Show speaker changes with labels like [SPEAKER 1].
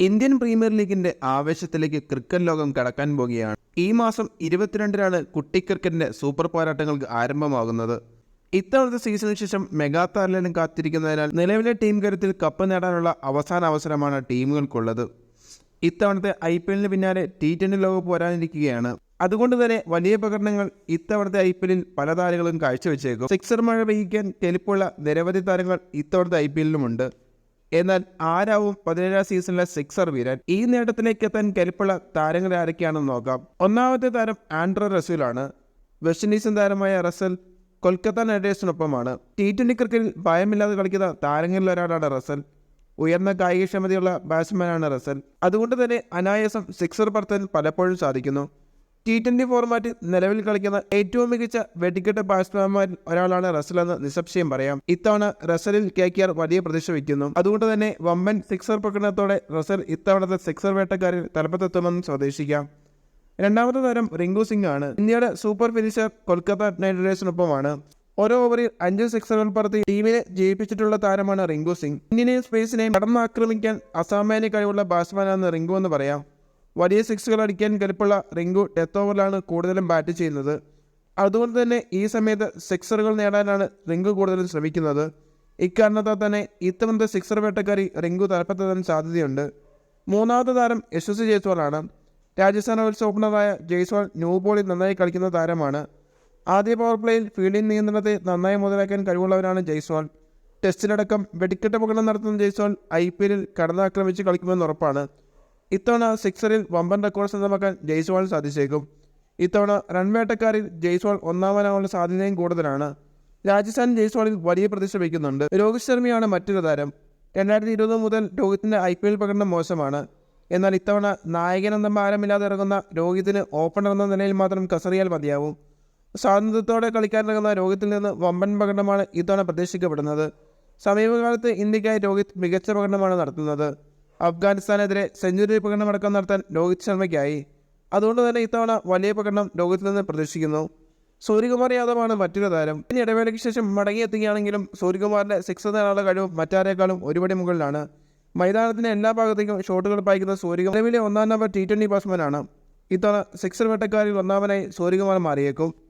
[SPEAKER 1] Indian premier ലീഗിന്റെ ആവേശത്തിലേക്ക് cricket ലോകം കടക്കാൻ പോകുകയാണ്. ഈ മാസം ഇരുപത്തിരണ്ടിനാണ് കുട്ടി ക്രിക്കറ്റിന്റെ സൂപ്പർ പോരാട്ടങ്ങൾക്ക് ആരംഭമാകുന്നത്. ഇത്തവണത്തെ സീസണിന് ശേഷം മെഗാ താരലിനും കാത്തിരിക്കുന്നതിനാൽ നിലവിലെ ടീം കരുത്തിൽ കപ്പ് നേടാനുള്ള അവസാന അവസരമാണ് ടീമുകൾക്കുള്ളത്. ഇത്തവണത്തെ ഐ പി എല്ലിന് പിന്നാലെ ടി ട്വന്റി ലോകകപ്പ് വരാനിരിക്കുകയാണ് അതുകൊണ്ട് തന്നെ വലിയ പ്രകടനങ്ങൾ ഇത്തവണത്തെ ഐ പി എല്ലിൽ പല താരങ്ങളും കാഴ്ചവെച്ചേക്കും. സിക്സർ മഴ പെയ്യിക്കാൻ കെലിപ്പുള്ള നിരവധി താരങ്ങൾ ഇത്തവണത്തെ ഐ പി എല്ലിലുമുണ്ട്. എന്നാൽ ആരാവും പതിനേഴാം സീസണിലെ സിക്സർ വീരൻ? ഈ നേട്ടത്തിലേക്ക് എത്താൻ കരുപ്പുള്ള താരങ്ങൾ ആരൊക്കെയാണെന്ന് നോക്കാം. ഒന്നാമത്തെ താരം ആൻഡ്രോ റസൂലാണ് വെസ്റ്റ് ഇൻഡീസിൻ താരമായ റസൽ കൊൽക്കത്ത നൈറ്റേഴ്സിനൊപ്പമാണ്. ടി ട്വന്റി ക്രിക്കറ്റിൽ ഭയമില്ലാതെ കളിക്കുന്ന താരങ്ങളിൽ ഒരാളാണ് റസൽ ഉയർന്ന കായികക്ഷമതയുള്ള ബാറ്റ്സ്മാനാണ് റസൽ അതുകൊണ്ട് തന്നെ അനായാസം സിക്സർ പറത്താൻ പലപ്പോഴും സാധിക്കുന്നു. ടി ട്വന്റി ഫോർമാറ്റിൽ നിലവിൽ കളിക്കുന്ന ഏറ്റവും മികച്ച വെടിക്കെട്ട് ബാറ്റ്സ്മാൻമാരിൽ ഒരാളാണ് റസൽ എന്ന് നിസംശയം പറയാം. ഇത്തവണ റസലിൽ കെ കെ ആർ വലിയ പ്രതീക്ഷ വയ്ക്കുന്നു. അതുകൊണ്ട് തന്നെ വമ്പൻ സിക്സർ പ്രകടനത്തോടെ റസൽ ഇത്തവണത്തെ സിക്സർ വേട്ടക്കാരിൽ തലപ്പത്തെത്തുമെന്ന് സ്വദേശിക്കാം. രണ്ടാമത്തെ താരം റിങ്കു സിംഗ് ആണ് ഇന്ത്യയുടെ സൂപ്പർ ഫിനിഷർ കൊൽക്കത്ത നൈറ്റ് റൈഡേഴ്സിനൊപ്പമാണ്. ഓരോ ഓവറിൽ അഞ്ച് സിക്സറുകൾ പറത്തി ടീമിനെ ജയിപ്പിച്ചിട്ടുള്ള താരമാണ് റിങ്കു സിംഗ്. ഇന്ത്യനെയും സ്പേസിനെയും കടന്നാക്രമിക്കാൻ അസാമാന്യ കഴിവുള്ള ബാറ്റ്സ്മാനാണ് റിങ്കു എന്ന് പറയാം. വലിയ സിക്സുകൾ അടിക്കാൻ കരുപ്പുള്ള റിങ്കു ഡെത്ത് ഓവറിലാണ് കൂടുതലും ബാറ്റ് ചെയ്യുന്നത്. അതുകൊണ്ട് തന്നെ ഈ സമയത്ത് സിക്സറുകൾ നേടാനാണ് റിങ്കു കൂടുതലും ശ്രമിക്കുന്നത്. ഇക്കാരണത്താൽ തന്നെ ഇത്തവണത്തെ സിക്സർ വേട്ടക്കാരി റിങ്കു തലപ്പത്തെത്താൻ സാധ്യതയുണ്ട്. മൂന്നാമത്തെ താരം യശസ്വി ജയ്സ്വാളാണ്. രാജസ്ഥാൻ റോയൽസ് ഓപ്പണറായ ജയ്സ്വാൾ ന്യൂ ബോളിൽ നന്നായി കളിക്കുന്ന താരമാണ്. ആദ്യ പവർ പ്ലേയിൽ ഫീൽഡിംഗ് നിയന്ത്രണത്തെ നന്നായി മുതലാക്കാൻ കഴിവുള്ളവരാണ് ജയ്സ്വാൾ. ടെസ്റ്റിലടക്കം വെടിക്കെട്ട് പ്രകടനം നടത്തുന്ന ജയ്സ്വാൾ ഐ പി എല്ലിൽ കടന്നാക്രമിച്ച് കളിക്കുമെന്ന് ഉറപ്പാണ്. ഇത്തവണ സിക്സറിൽ വമ്പൻ റെക്കോർഡ് സ്വന്തമാക്കാൻ ജയ്സ്വാളിന് സാധിച്ചേക്കും. ഇത്തവണ റൺവേട്ടക്കാരിൽ ജയ്സ്വാൾ ഒന്നാമനാവാനുള്ള സാധ്യതയും കൂടുതലാണ്. രാജസ്ഥാൻ ജയ്സ്വാളിൽ വലിയ പ്രതീക്ഷ വയ്ക്കുന്നുണ്ട് രോഹിത് ശർമ്മയാണ് മറ്റൊരു താരം. രണ്ടായിരത്തി ഇരുപത് മുതൽ രോഹിത്തിന്റെ ഐ പി എൽ പ്രകടനം മോശമാണ്. എന്നാൽ ഇത്തവണ നായകനെന്ന ഭാരമില്ലാതെ ഇറങ്ങുന്ന രോഹിത്തിന് ഓപ്പണർ എന്ന നിലയിൽ മാത്രം കസറിയാൽ മതിയാവും. സ്വാതന്ത്ര്യത്തോടെ കളിക്കാനിറങ്ങുന്ന രോഹിത്തിൽ നിന്ന് വമ്പൻ പ്രകടനമാണ് ഇത്തവണ പ്രതീക്ഷിക്കപ്പെടുന്നത്. സമീപകാലത്ത് ഇന്ത്യക്കായി രോഹിത് മികച്ച പ്രകടനമാണ് നടത്തുന്നത്. അഫ്ഗാനിസ്ഥാനെതിരെ സെഞ്ചുറി പ്രകടനമടക്കം നടത്താൻ രോഹിത് ശർമ്മയ്ക്കായി. അതുകൊണ്ട് തന്നെ ഇത്തവണ വലിയ പ്രകടനം രോഹിത്തിൽ നിന്ന് പ്രതീക്ഷിക്കുന്നു. സൂര്യകുമാർ യാദവാണ് മറ്റൊരു താരം. ഇനി ഇടവേളയ്ക്ക് ശേഷം മടങ്ങിയെത്തുകയാണെങ്കിലും സൂര്യകുമാറിന്റെ സിക്സ് നേടാനുള്ള കഴിവ് മറ്റാരേക്കാളും ഒരുപടി മുകളിലാണ്. മൈതാനത്തിന്റെ എല്ലാ ഭാഗത്തേക്കും ഷോട്ടുകൾ പായിക്കുന്ന സൂര്യകുമാർ നിലവിലെ ഒന്നാം നമ്പർ ടി ട്വന്റി ബാറ്റ്സ്മാനാണ് ഇത്തവണ സിക്സർ വേട്ടക്കാരിൽ ഒന്നാമനായി സൂര്യകുമാർ മാറിയേക്കും.